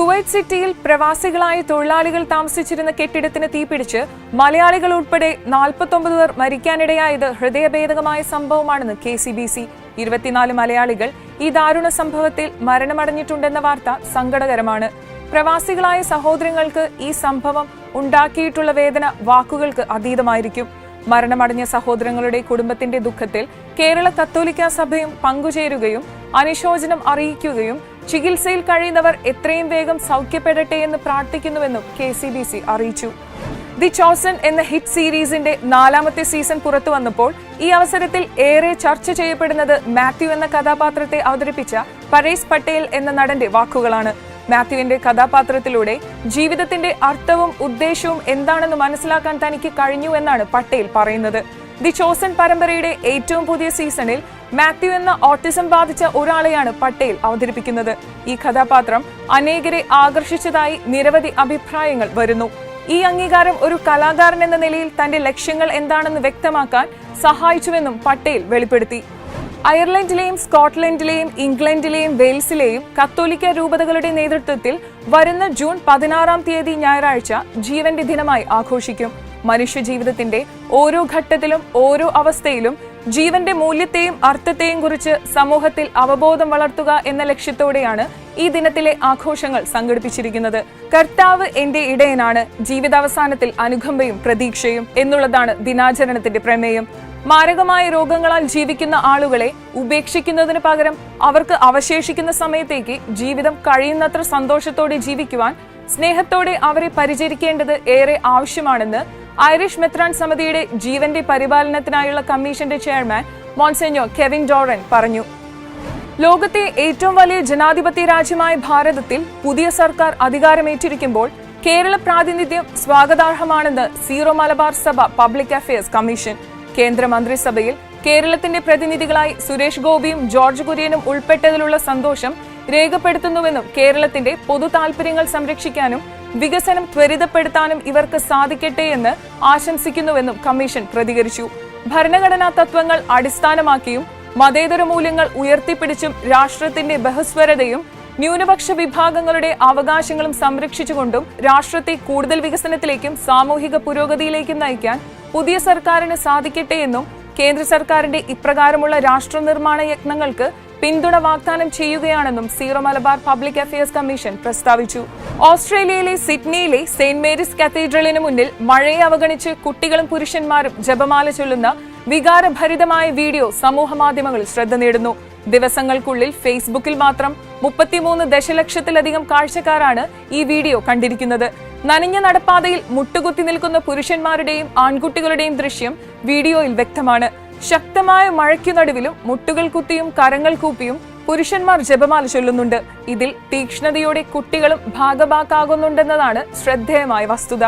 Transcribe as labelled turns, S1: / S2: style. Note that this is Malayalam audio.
S1: കുവൈറ്റ് സിറ്റിയിൽ പ്രവാസികളായ തൊഴിലാളികൾ താമസിച്ചിരുന്ന കെട്ടിടത്തിന് തീപിടിച്ച് മലയാളികൾ ഉൾപ്പെടെ നാൽപ്പത്തൊമ്പത് പേർ മരിക്കാനിടയായത് ഹൃദയഭേദകമായ സംഭവമാണെന്ന് കെ സി ബി സി. ഇരുപത്തിനാല് മലയാളികൾ ഈ ദാരുണ സംഭവത്തിൽ മരണമടഞ്ഞിട്ടുണ്ടെന്ന വാർത്ത സങ്കടകരമാണ്. പ്രവാസികളായ സഹോദരങ്ങൾക്ക് ഈ സംഭവം ഉണ്ടാക്കിയിട്ടുള്ള വേദന വാക്കുകൾക്ക് അതീതമായിരിക്കും. മരണമടഞ്ഞ സഹോദരങ്ങളുടെ കുടുംബത്തിന്റെ ദുഃഖത്തിൽ കേരള കത്തോലിക്ക സഭയും പങ്കുചേരുകയും അനുശോചനം അറിയിക്കുകയും ചികിത്സയിൽ കഴിയുന്നവർ എത്രയും വേഗം സൗഖ്യപ്പെടട്ടെ എന്ന് പ്രാർത്ഥിക്കുന്നുവെന്നും കെ സി ബി സി അറിയിച്ചു. ദി ചോസൺ എന്ന ഹിറ്റ് സീരീസിന്റെ നാലാമത്തെ സീസൺ പുറത്തു വന്നപ്പോൾ ഈ അവസരത്തിൽ ഏറെ ചർച്ച ചെയ്യപ്പെടുന്നത് മാത്യു എന്ന കഥാപാത്രത്തെ അവതരിപ്പിച്ച പരേസ് പട്ടേൽ എന്ന നടന്റെ വാക്കുകളാണ്. മാത്യുവിന്റെ കഥാപാത്രത്തിലൂടെ ജീവിതത്തിന്റെ അർത്ഥവും ഉദ്ദേശവും എന്താണെന്ന് മനസ്സിലാക്കാൻ തനിക്ക് കഴിഞ്ഞു എന്നാണ് പട്ടേൽ പറയുന്നത്. ദി ചോസൺ പരമ്പരയുടെ ഏറ്റവും പുതിയ സീസണിൽ മാത്യു എന്ന ഓട്ടിസം ബാധിച്ച ഒരാളെയാണ് പട്ടേൽ അവതരിപ്പിക്കുന്നത്. ഈ കഥാപാത്രം അനേകരെ ആകർഷിച്ചതായി നിരവധി അഭിപ്രായങ്ങൾ വരുന്നു. ഈ അംഗീകാരം ഒരു കലാകാരൻ എന്ന നിലയിൽ തന്റെ ലക്ഷ്യങ്ങൾ എന്താണെന്ന് വ്യക്തമാക്കാൻ സഹായിച്ചുവെന്നും പട്ടേൽ വെളിപ്പെടുത്തി. അയർലൻഡിലെയും സ്കോട്ട്ലൻഡിലെയും ഇംഗ്ലണ്ടിലെയും വെയിൽസിലെയും കത്തോലിക്ക രൂപതകളുടെ നേതൃത്വത്തിൽ വരുന്ന ജൂൺ പതിനാറാം തീയതി ഞായറാഴ്ച ജീവന്റെ ദിനമായി ആഘോഷിക്കും. മനുഷ്യ ജീവിതത്തിന്റെ ഓരോ ഘട്ടത്തിലും ഓരോ അവസ്ഥയിലും ജീവന്റെ മൂല്യത്തെയും അർത്ഥത്തെയും കുറിച്ച് സമൂഹത്തിൽ അവബോധം വളർത്തുക എന്ന ലക്ഷ്യത്തോടെയാണ് ഈ ദിനത്തിലെ ആഘോഷങ്ങൾ സംഘടിപ്പിച്ചിരിക്കുന്നത്. കർത്താവ് എന്റെ ഇടയനാണ് ജീവിതാവസാനത്തിൽ അനുകമ്പയും പ്രതീക്ഷയും എന്നുള്ളതാണ് ദിനാചരണത്തിന്റെ പ്രമേയം. മാരകമായ രോഗങ്ങളാൽ ജീവിക്കുന്ന ആളുകളെ ഉപേക്ഷിക്കുന്നതിന് പകരം അവർക്ക് അവശേഷിക്കുന്ന സമയത്തേക്ക് ജീവിതം കഴിയുന്നത്ര സന്തോഷത്തോടെ ജീവിക്കുവാൻ സ്നേഹത്തോടെ അവരെ പരിചരിക്കേണ്ടത് ഏറെ ആവശ്യമാണെന്ന് ഐറിഷ് മെത്രാൻ സമിതിയുടെ ജീവന്റെ പരിപാലനത്തിനായുള്ള കമ്മീഷന്റെ ചെയർമാൻ മോൺസെഞ്ഞോ കെവിൻ ഡോറൻ പറഞ്ഞു. ലോകത്തെ ഏറ്റവും വലിയ ജനാധിപത്യ രാജ്യമായ ഭാരതത്തിൽ പുതിയ സർക്കാർ അധികാരമേറ്റിരിക്കുമ്പോൾ കേരള പ്രാതിനിധ്യം സ്വാഗതാർഹമാണെന്ന് സീറോ മലബാർ സഭ പബ്ലിക് അഫയേഴ്സ് കമ്മീഷൻ. കേന്ദ്ര മന്ത്രിസഭയിൽ കേരളത്തിന്റെ പ്രതിനിധികളായി സുരേഷ് ഗോപിയും ജോർജ് കുര്യനും ഉൾപ്പെട്ടതിലുള്ള സന്തോഷം രേഖപ്പെടുത്തുന്നുവെന്നും കേരളത്തിന്റെ പൊതു താൽപര്യങ്ങൾ സംരക്ഷിക്കാനും വികസനം ത്വരിതപ്പെടുത്താനും ഇവർക്ക് സാധിക്കട്ടെ എന്ന് ആശംസിക്കുന്നുവെന്നും കമ്മീഷൻ പ്രതികരിച്ചു. ഭരണഘടനാ തത്വങ്ങൾ അടിസ്ഥാനമാക്കിയും മതേതര മൂല്യങ്ങൾ ഉയർത്തിപ്പിടിച്ചും രാഷ്ട്രത്തിന്റെ ബഹുസ്വരതയും ന്യൂനപക്ഷ വിഭാഗങ്ങളുടെ അവകാശങ്ങളും സംരക്ഷിച്ചുകൊണ്ടും രാഷ്ട്രത്തെ കൂടുതൽ വികസനത്തിലേക്കും സാമൂഹിക പുരോഗതിയിലേക്കും നയിക്കാൻ പുതിയ സർക്കാരിന് സാധിക്കട്ടെ എന്നും കേന്ദ്ര സർക്കാരിന്റെ ഇപ്രകാരമുള്ള രാഷ്ട്ര നിർമ്മാണ യത്നങ്ങൾക്ക് പിന്തുണ വാഗ്ദാനം ചെയ്യുകയാണെന്നും Syro Malabar public affairs commission പ്രസ്താവിച്ചു. ഓസ്ട്രേലിയയിലെ സിഡ്നിയിലെ സെയിന്റ് മേരീസ് കത്തീഡ്രലിന് മുന്നിൽ മഴയെ അവഗണിച്ച് കുട്ടികളും പുരുഷന്മാരും ജപമാല ചൊല്ലുന്ന വികാരഭരിതമായ വീഡിയോ സമൂഹ മാധ്യമങ്ങളിൽ ശ്രദ്ധ നേടുന്നു. ദിവസങ്ങൾക്കുള്ളിൽ ഫേസ്ബുക്കിൽ മാത്രം മുപ്പത്തിമൂന്ന് ദശലക്ഷത്തിലധികം കാഴ്ചക്കാരാണ് ഈ വീഡിയോ കണ്ടിരിക്കുന്നത്. നനഞ്ഞ നടപ്പാതയിൽ മുട്ടുകുത്തി നിൽക്കുന്ന പുരുഷന്മാരുടെയും ആൺകുട്ടികളുടെയും ദൃശ്യം വീഡിയോയിൽ വ്യക്തമാണ്. ശക്തമായ മഴയ്ക്കു നടുവിലും മുട്ടുകൾ കുത്തിയും കരങ്ങൾ കൂപ്പിയും പുരുഷന്മാർ ജപമാല ചൊല്ലുന്നുണ്ട്. ഇതിൽ തീക്ഷ്ണതയോടെ കുട്ടികളും ഭാഗഭാക്കാകുന്നുണ്ടെന്നതാണ് ശ്രദ്ധേയമായ വസ്തുത.